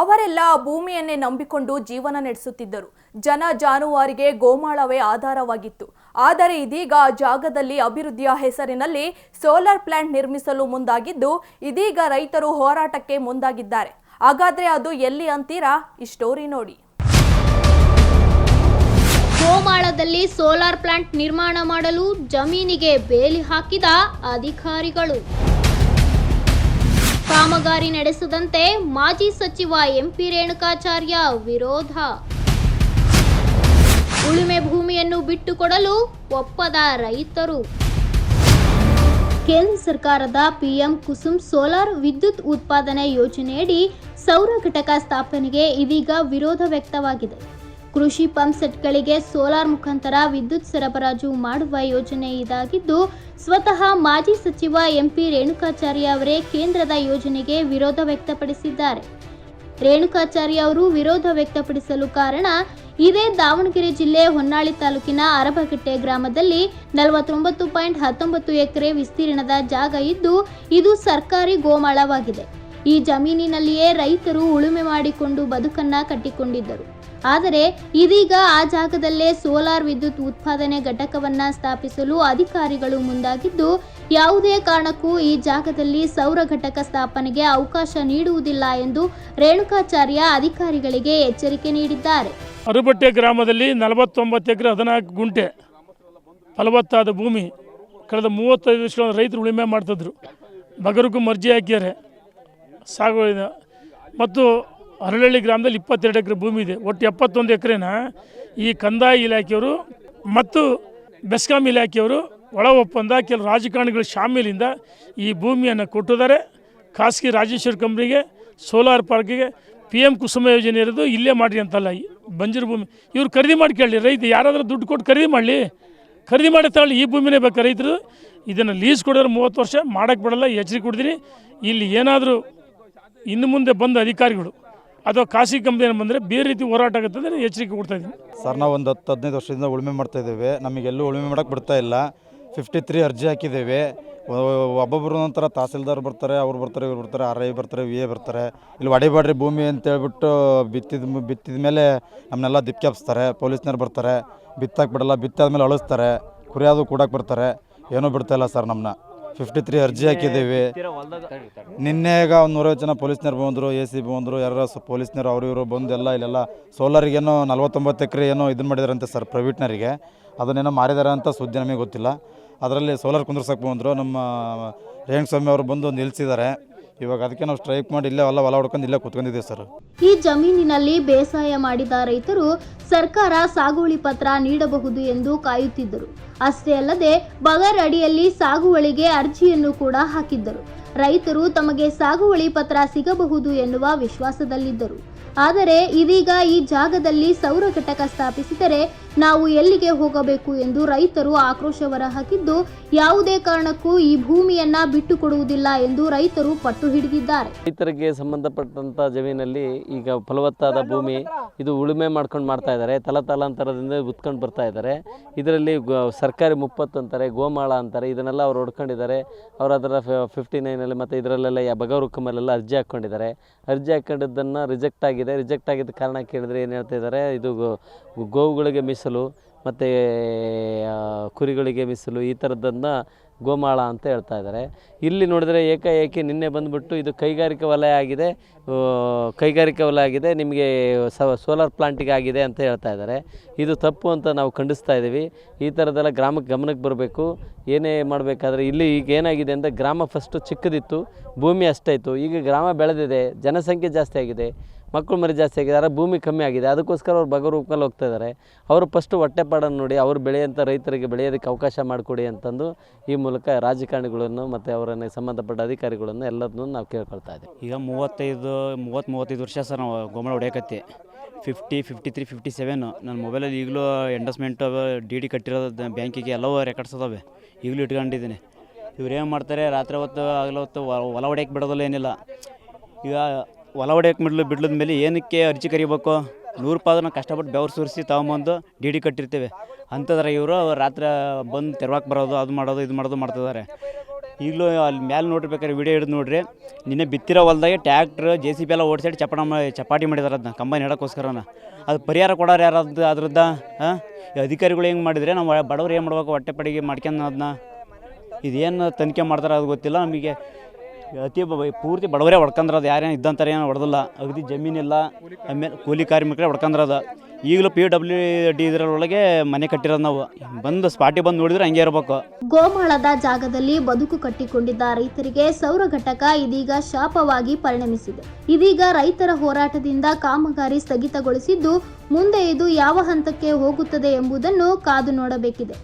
ಅವರೆಲ್ಲ ಭೂಮಿಯನ್ನೇ ನಂಬಿಕೊಂಡು ಜೀವನ ನಡೆಸುತ್ತಿದ್ದರು. ಜನ ಜಾನುವಾರಿಗೆ ಗೋಮಾಳವೇ ಆಧಾರವಾಗಿತ್ತು. ಆದರೆ ಇದೀಗ ಜಾಗದಲ್ಲಿ ಅಭಿವೃದ್ಧಿಯ ಹೆಸರಿನಲ್ಲಿ ಸೋಲಾರ್ ಪ್ಲಾಂಟ್ ನಿರ್ಮಿಸಲು ಮುಂದಾಗಿದ್ದು, ಇದೀಗ ರೈತರು ಹೋರಾಟಕ್ಕೆ ಮುಂದಾಗಿದ್ದಾರೆ. ಹಾಗಾದ್ರೆ ಅದು ಎಲ್ಲಿ ಅಂತೀರಾ? ಈ ಸ್ಟೋರಿ ನೋಡಿ. ಗೋಮಾಳದಲ್ಲಿ ಸೋಲಾರ್ ಪ್ಲಾಂಟ್ ನಿರ್ಮಾಣ ಮಾಡಲು ಜಮೀನಿಗೆ ಬೇಲಿ ಹಾಕಿದ ಅಧಿಕಾರಿಗಳು. ಕಾಮಗಾರಿ ನಡೆಸದಂತೆ ಮಾಜಿ ಸಚಿವ ಎಂಪಿ ರೇಣುಕಾಚಾರ್ಯ ವಿರೋಧ. ಉಳುಮೆ ಭೂಮಿಯನ್ನು ಬಿಟ್ಟುಕೊಡಲು ಒಪ್ಪದ ರೈತರು. ಕೇಂದ್ರ ಸರ್ಕಾರದ ಪಿಎಂ ಕುಸುಮ್ ಸೋಲಾರ್ ವಿದ್ಯುತ್ ಉತ್ಪಾದನೆ ಯೋಜನೆಯಡಿ ಸೌರ ಘಟಕ ಸ್ಥಾಪನೆಗೆ ಇದೀಗ ವಿರೋಧ ವ್ಯಕ್ತವಾಗಿದೆ. ಕೃಷಿ ಪಂಪ್ ಸೆಟ್ಗಳಿಗೆ ಸೋಲಾರ್ ಮುಖಾಂತರ ವಿದ್ಯುತ್ ಸರಬರಾಜು ಮಾಡುವ ಯೋಜನೆ ಇದಾಗಿದ್ದು ಸ್ವತಃ ಮಾಜಿ ಸಚಿವ ಎಂಪಿ ರೇಣುಕಾಚಾರ್ಯ ಅವರೇ ಕೇಂದ್ರದ ಯೋಜನೆಗೆ ವಿರೋಧ ವ್ಯಕ್ತಪಡಿಸಿದ್ದಾರೆ. ರೇಣುಕಾಚಾರ್ಯ ಅವರು ವಿರೋಧ ವ್ಯಕ್ತಪಡಿಸಲು ಕಾರಣ, ಇದೇ ದಾವಣಗೆರೆ ಜಿಲ್ಲೆ ಹೊನ್ನಾಳಿ ತಾಲೂಕಿನ ಅರಬಗಟ್ಟೆ ಗ್ರಾಮದಲ್ಲಿ ನಲವತ್ತೊಂಬತ್ತು ಪಾಯಿಂಟ್ ಹತ್ತೊಂಬತ್ತು ಎಕರೆ ವಿಸ್ತೀರ್ಣದ ಜಾಗ ಇದ್ದು, ಇದು ಸರ್ಕಾರಿ ಗೋಮಾಳವಾಗಿದೆ. ಈ ಜಮೀನಿನಲ್ಲಿಯೇ ರೈತರು ಉಳುಮೆ ಮಾಡಿಕೊಂಡು ಬದುಕನ್ನ ಕಟ್ಟಿಕೊಂಡಿದ್ದರು. ಆದರೆ ಇದೀಗ ಆ ಜಾಗದಲ್ಲೇ ಸೋಲಾರ್ ವಿದ್ಯುತ್ ಉತ್ಪಾದನೆ ಘಟಕವನ್ನ ಸ್ಥಾಪಿಸಲು ಅಧಿಕಾರಿಗಳು ಮುಂದಾಗಿದ್ದು, ಯಾವುದೇ ಕಾರಣಕ್ಕೂ ಈ ಜಾಗದಲ್ಲಿ ಸೌರ ಘಟಕ ಸ್ಥಾಪನೆಗೆ ಅವಕಾಶ ನೀಡುವುದಿಲ್ಲ ಎಂದು ರೇಣುಕಾಚಾರ್ಯ ಅಧಿಕಾರಿಗಳಿಗೆ ಎಚ್ಚರಿಕೆ ನೀಡಿದ್ದಾರೆ. ಅರುಬಟ್ಟೆ ಗ್ರಾಮದಲ್ಲಿ ನಲವತ್ತೊಂಬತ್ತು ಎಕರೆ ಹದಿನಾಲ್ಕು ಗುಂಟೆ ಫಲವತ್ತಾದ ಭೂಮಿ, ಕಳೆದ ಮೂವತ್ತೈದು ವರ್ಷ ರೈತರು ಉಳುಮೆ ಮಾಡ್ತಿದ್ರು. ಬಗರಿಗೂ ಮರ್ಜಿ ಹಾಕ್ಯಾರೆ ಸಾಗು ಇದೆ. ಮತ್ತು ಹರಳಳ್ಳಿ ಗ್ರಾಮದಲ್ಲಿ ಇಪ್ಪತ್ತೆರಡು ಎಕರೆ ಭೂಮಿ ಇದೆ. ಒಟ್ಟು ಎಪ್ಪತ್ತೊಂದು ಎಕರೆನ ಈ ಕಂದಾಯ ಇಲಾಖೆಯವರು ಮತ್ತು ಬೆಸ್ಕಾಂ ಇಲಾಖೆಯವರು ಒಳ ಒಪ್ಪಂದ ಕೆಲವು ರಾಜಕಾರಣಿಗಳ ಶಾಮೀಲಿಂದ ಈ ಭೂಮಿಯನ್ನು ಕೊಟ್ಟಿದ್ದಾರೆ. ಖಾಸಗಿ ರಾಜೇಶ್ವರಿ ಕಂಪ್ನಿಗೆ ಸೋಲಾರ್ ಪಾರ್ಕಿಗೆ ಪಿ ಎಂ ಕುಸುಮ ಯೋಜನೆ ಇರೋದು ಇಲ್ಲೇ ಮಾಡಿರಿ ಅಂತಲ್ಲ ಬಂಜರು ಭೂಮಿ. ಇವ್ರು ಖರೀದಿ ಮಾಡಿ ಕೇಳಲಿ ರೈತ ಯಾರಾದರೂ ದುಡ್ಡು ಕೊಟ್ಟು ಖರೀದಿ ಮಾಡಲಿ. ಖರೀದಿ ಮಾಡಿ ತಗೊಳ್ಳಿ, ಈ ಭೂಮಿನೇ ಬೇಕು ರೈತರು? ಇದನ್ನು ಲೀಸ್ ಕೊಡೋರು ಮೂವತ್ತು ವರ್ಷ ಮಾಡೋಕ್ಕೆ ಬಿಡಲ್ಲ, ಎಚ್ಚರಿಕೆ ಕೊಡ್ತೀನಿ. ಇಲ್ಲಿ ಏನಾದರೂ ಇನ್ನು ಮುಂದೆ ಬಂದ ಅಧಿಕಾರಿಗಳು ಅಥವಾ ಖಾಸಗಿ ಕಂಪ್ನಿ ಬಂದರೆ ಬೇರೆ ರೀತಿ ಹೋರಾಟ ಆಗುತ್ತೆ ಅಂದರೆ ಎಚ್ಚರಿಕೆ ಕೊಡ್ತಾ ಇದ್ದೀನಿ. ಸರ್, ನಾವು ಒಂದು ಹತ್ತು, ಹದಿನೈದು ವರ್ಷದಿಂದ ಉಳುಮೆ ಮಾಡ್ತಾ ಇದ್ದೇವೆ. ನಮಗೆಲ್ಲೂ ಉಳುಮೆ ಮಾಡೋಕ್ಕೆ ಬಿಡ್ತಾ ಇಲ್ಲ. ಫಿಫ್ಟಿ ತ್ರೀ ಅರ್ಜಿ ಹಾಕಿದ್ದೇವೆ. ಒಬ್ಬೊಬ್ಬರ ನಂತರ ತಹಸೀಲ್ದಾರ್ ಬರ್ತಾರೆ, ಅವ್ರು ಬರ್ತಾರೆ, ಇವ್ರು ಬರ್ತಾರೆ, ಆರ್ ಐ ಬರ್ತಾರೆ, ವಿ ಎ ಬರ್ತಾರೆ. ಇಲ್ಲಿ ಹೊಡಿಬೇಡ್ರಿ ಭೂಮಿ ಅಂತ ಹೇಳ್ಬಿಟ್ಟು ಬಿತ್ತಿದ ಬಿತ್ತಿದ ಮೇಲೆ ನಮ್ಮನ್ನೆಲ್ಲ ದಿಕ್ಕಾಪ್ಸ್ತಾರೆ ಪೊಲೀಸ್ನವ್ರು ಬರ್ತಾರೆ. ಬಿತ್ತಕ್ಕೆ ಬಿಡಲ್ಲ, ಬಿತ್ತಾದ್ಮೇಲೆ ಅಳಿಸ್ತಾರೆ. ಕುರಿಯಾದು ಕೂಡಕ್ಕೆ ಬರ್ತಾರೆ. ಏನೂ ಬಿಡ್ತಾ ಇಲ್ಲ ಸರ್ ನಮ್ಮನ್ನ ಫಿಫ್ಟಿ ತ್ರೀ ಅರ್ಜಿ ಹಾಕಿದ್ದೀವಿ. ನಿನ್ನೆಗ ಒಂದು ನೂರೈವತ್ತು ಜನ ಪೊಲೀಸ್ನವ್ರು ಬಂದರು ಎ ಸಿ ಬಂದರು ಯಾರು ಪೊಲೀಸ್ನವ್ರು ಅವರು ಇವರು ಬಂದು ಎಲ್ಲ ಇಲ್ಲೆಲ್ಲ ಸೋಲಾರಿಗೇನೋ ನಲ್ವತ್ತೊಂಬತ್ತು ಎಕರೆ ಏನೋ ಇದನ್ನು ಮಾಡಿದಾರಂತೆ ಸರ್ ಪ್ರೈವೇಟ್ನರಿಗೆ. ಅದನ್ನೇನೋ ಮಾರಿದಾರೆ ಅಂತ ಸುದ್ದಿ ನಮಗೆ ಗೊತ್ತಿಲ್ಲ. ಅದರಲ್ಲಿ ಸೋಲಾರ್ ಕುಂದ್ರಸಕ್ಕೆ ಬಂದರು ನಮ್ಮ ರೇಣು ಸ್ವಾಮಿ ಅವರು ಬಂದು ನಿಲ್ಲಿಸಿದ್ದಾರೆ ಇವಾಗ ಅದಕ್ಕೆ ನಾವು ಸ್ಟ್ರೈಕ್ ಮಾಡಿ ಇಲ್ಲೇ ಎಲ್ಲ ಹೊಲ ಹೊಡ್ಕೊಂಡು ಇಲ್ಲೇ ಕೂತ್ಕೊಂಡಿದ್ದೀವಿ ಸರ್. ಈ ಜಮೀನಿನಲ್ಲಿ ಬೇಸಾಯ ಮಾಡಿದ ರೈತರು ಸರ್ಕಾರ ಸಾಗುವಳಿ ಪತ್ರ ನೀಡಬಹುದು ಎಂದು ಕಾಯುತ್ತಿದ್ದರು. ಅಷ್ಟೇ ಅಲ್ಲದೆ ಬಗರ್ ಅಡಿಯಲ್ಲಿ ಸಾಗುವಳಿಗೆ ಅರ್ಜಿಯನ್ನು ಕೂಡ ಹಾಕಿದ್ದರು. ರೈತರು ತಮಗೆ ಸಾಗುವಳಿ ಪತ್ರ ಸಿಗಬಹುದು ಎನ್ನುವ ವಿಶ್ವಾಸದಲ್ಲಿದ್ದರು. ಆದರೆ ಇದೀಗ ಈ ಜಾಗದಲ್ಲಿ ಸೌರ ಘಟಕ ಸ್ಥಾಪಿಸಿದರೆ ನಾವು ಎಲ್ಲಿಗೆ ಹೋಗಬೇಕು ಎಂದು ರೈತರು ಆಕ್ರೋಶ ಹೊರಹಾಕಿದ್ದು, ಯಾವುದೇ ಕಾರಣಕ್ಕೂ ಈ ಭೂಮಿಯನ್ನ ಬಿಟ್ಟುಕೊಡುವುದಿಲ್ಲ ಎಂದು ರೈತರು ಪಟ್ಟು ಹಿಡಿದಿದ್ದಾರೆ. ರೈತರಿಗೆ ಸಂಬಂಧಪಟ್ಟಂತ ಜಮೀನಲ್ಲಿ ಈಗ ಫಲವತ್ತಾದ ಭೂಮಿ ಇದು ಉಳುಮೆ ಮಾಡ್ಕೊಂಡು ಮಾಡ್ತಾ ಇದ್ದಾರೆ ತಲತಲಾಂತರದಿಂದ ಉತ್ಕೊಂಡು ಬರ್ತಾ ಇದ್ದಾರೆ ಇದರಲ್ಲಿ ಸರ್ಕಾರಿ ಮುಪ್ಪತ್ತು ಅಂತಾರೆ, ಗೋಮಾಳ ಅಂತಾರೆ, ಇದನ್ನೆಲ್ಲ ಅವ್ರು ಹೊಡ್ಕೊಂಡಿದ್ದಾರೆ. ಅವ್ರು ಅದರ ಫಿಫ್ಟಿ ನೈನಲ್ಲಿ ಮತ್ತು ಇದರಲ್ಲೆಲ್ಲ ಯಾ ಅರ್ಜಿ ಹಾಕ್ಕೊಂಡಿದ್ದಾರೆ. ಅರ್ಜಿ ಹಾಕ್ಕೊಂಡಿದ್ದನ್ನು ರಿಜೆಕ್ಟ್ ಆಗಿದೆ. ರಿಜೆಕ್ಟ್ ಆಗಿದ್ದ ಕಾರಣ ಕೇಳಿದ್ರೆ ಏನು ಹೇಳ್ತಾ ಇದ್ದಾರೆ ಇದು ಗೋವುಗಳಿಗೆ ಮೀಸಲು. ಮತ್ತು ಕುರಿಗಳಿಗೆ ಬಿಸಿಲು ಈ ಥರದ್ದನ್ನು ಗೋಮಾಳ ಅಂತ ಹೇಳ್ತಾ ಇದ್ದಾರೆ. ಇಲ್ಲಿ ನೋಡಿದರೆ ಏಕಾಏಕಿ ನಿನ್ನೆ ಬಂದುಬಿಟ್ಟು ಇದು ಕೈಗಾರಿಕಾ ವಲಯ ಆಗಿದೆ. ಕೈಗಾರಿಕಾ ವಲಯ ಆಗಿದೆ. ನಿಮಗೆ ಸೋಲಾರ್ ಪ್ಲಾಂಟಿಗೆ ಆಗಿದೆ ಅಂತ ಹೇಳ್ತಾ ಇದ್ದಾರೆ. ಇದು ತಪ್ಪು ಅಂತ ನಾವು ಖಂಡಿಸ್ತಾ ಇದ್ದೀವಿ. ಈ ಥರದ್ದೆಲ್ಲ ಗ್ರಾಮಕ್ಕೆ ಗಮನಕ್ಕೆ ಬರಬೇಕು. ಏನೇ ಮಾಡಬೇಕಾದ್ರೆ ಇಲ್ಲಿ ಈಗ ಏನಾಗಿದೆ ಅಂದರೆ ಗ್ರಾಮ ಫಸ್ಟು ಚಿಕ್ಕದಿತ್ತು, ಭೂಮಿ ಅಷ್ಟೇ ಇತ್ತು ಈಗ ಗ್ರಾಮ ಬೆಳೆದಿದೆ, ಜನಸಂಖ್ಯೆ ಜಾಸ್ತಿ ಆಗಿದೆ. ಮಕ್ಕಳು ಮರಿ ಜಾಸ್ತಿ ಆಗಿದ್ದಾರೆ, ಭೂಮಿ ಕಮ್ಮಿ ಆಗಿದೆ. ಅದಕ್ಕೋಸ್ಕರ ಅವ್ರು ಬಗರೂಪಲ್ಲಿ ಹೋಗ್ತಾ ಇದ್ದಾರೆ. ಅವರು ಫಸ್ಟು ಹೊಟ್ಟೆಪಾಡನ್ನು ನೋಡಿ, ಅವರು ಬೆಳೆಯಂಥ ರೈತರಿಗೆ ಬೆಳೆಯೋದಕ್ಕೆ ಅವಕಾಶ ಮಾಡಿಕೊಡಿ ಅಂತಂದು ಈ ಮೂಲಕ ರಾಜಕಾರಣಿಗಳನ್ನು ಮತ್ತು ಅವರನ್ನು ಸಂಬಂಧಪಟ್ಟ ಅಧಿಕಾರಿಗಳನ್ನು ಎಲ್ಲದನ್ನೂ ನಾವು ಕೇಳ್ಕೊಳ್ತಾ ಇದ್ದೀವಿ. ಈಗ ಮೂವತ್ತೈದು ಮೂವತ್ತು ಮೂವತ್ತೈದು ವರ್ಷ ಸರ್ ನಾವು ಗೋಮಳ ಹೊಡೆಯಕತ್ತಿ. Fifty fifty three fifty seven ನನ್ನ ಮೊಬೈಲಲ್ಲಿ ಈಗಲೂ ಎಂಡಸ್ಮೆಂಟ್ ಡಿ ಡಿ ಕಟ್ಟಿರೋದು ಬ್ಯಾಂಕಿಗೆ ಎಲ್ಲವೂ ರೆಕಾರ್ಡ್ಸ್ ಅದಾವೆ. ಈಗಲೂ ಇಟ್ಕೊಂಡಿದ್ದೀನಿ. ಇವ್ರು ಏನು ಮಾಡ್ತಾರೆ, ರಾತ್ರಿ ಹೊತ್ತು ಆಗಲ ಹೊತ್ತು ಹೊಲ ಹೊಡೆಯಕ್ಕೆ ಬಿಡೋದಿಲ್ಲ ಏನಿಲ್ಲ. ಈಗ ಹೊಲ ಹೊಡೆಯಕ್ಕೆ ಮಿಡ್ಲು ಬಿಡ್ಲದ ಮೇಲೆ ಏನಕ್ಕೆ ಅರ್ಜಿ ಕರಿಬೇಕು? ನೂರು ರೂಪಾಯಿ ನಾವು ಕಷ್ಟಪಟ್ಟು ಬೆವರು ಸುರಿಸಿ ತಗೊಂಬಂದು ಡಿ ಡಿ ಕಟ್ಟಿರ್ತೇವೆ. ಅಂಥದ್ರೆ ಇವರು ರಾತ್ರಿ ಬಂದು ತೆರವಾಕ್ ಬರೋದು, ಅದು ಮಾಡೋದು, ಇದು ಮಾಡೋದು ಮಾಡ್ತಿದ್ದಾರೆ. ಈಗಲೂ ಅಲ್ಲಿ ಮೇಲೆ ನೋಡಿರ್ಬೇಕಾದ್ರೆ ವಿಡಿಯೋ ಹಿಡಿದು ನೋಡ್ರಿ. ನಿನ್ನೆ ಬಿತ್ತಿರೋ ಹೊಲ್ದಾಗೆ ಟ್ಯಾಕ್ಟ್ರ್, ಜೆ ಸಿ ಬಿ ಎಲ್ಲ ಓಡಿಸಿ ಚಪಾಟ ಚಪಾಟಿ ಮಾಡಿದಾರೆ ಅದನ್ನ ಕಂಬೈನ್ ಹೇಳೋಕ್ಕೋಸ್ಕರನ ಅದು ಪರಿಹಾರ ಕೊಡೋರು ಯಾರು ಅದು ಅದ್ರದ್ದು ಹಾಂ ಅಧಿಕಾರಿಗಳು ಹೆಂಗೆ ಮಾಡಿದರೆ ನಾವು ಬಡವ್ರು ಏನು ಮಾಡ್ಬೇಕು, ಹೊಟ್ಟೆ ಪಡಿಗೆ ಮಾಡ್ಕೊಂಡು ಅದನ್ನ ಇದೇನು ತನಿಖೆ ಮಾಡ್ತಾರೆ ಅದು ಗೊತ್ತಿಲ್ಲ ನಮಗೆ. ಅತಿ ಪೂರ್ತಿ ಬಡವರೇ ಹೊಡ್ಕಂದ್ರೆ ಅದು ಯಾರೇನು ಇದ್ದಂತಾರೆ ಏನು ಹೊಡೆದಿಲ್ಲ. ಅಗದಿ ಜಮೀನಿಲ್ಲ ಆಮೇಲೆ ಕೂಲಿ ಕಾರ್ಮಿಕರೇ ಹೊಡ್ಕಂದ್ರದ. ಈಗಲೂ ಪಿ ಡಬ್ಲ್ಯೂ ಡಿ ಇದರೊಳಗೆ ಮನೆ ಕಟ್ಟಿರೋದು ನಾವು. ಬಂದು ಸ್ಪಾಟಿ ಬಂದು ನೋಡಿದ್ರೆ ಹಂಗೆ ಇರಬೇಕು. ಗೋಮಾಳದ ಜಾಗದಲ್ಲಿ ಬದುಕು ಕಟ್ಟಿಕೊಂಡಿದ್ದ ರೈತರಿಗೆ ಸೌರ ಘಟಕ ಇದೀಗ ಶಾಪವಾಗಿ ಪರಿಣಮಿಸಿದೆ. ಇದೀಗ ರೈತರ ಹೋರಾಟದಿಂದ ಕಾಮಗಾರಿ ಸ್ಥಗಿತಗೊಳಿಸಿದ್ದು, ಮುಂದೆ ಇದು ಯಾವ ಹಂತಕ್ಕೆ ಹೋಗುತ್ತದೆ ಎಂಬುದನ್ನು ಕಾದು ನೋಡಬೇಕಿದೆ.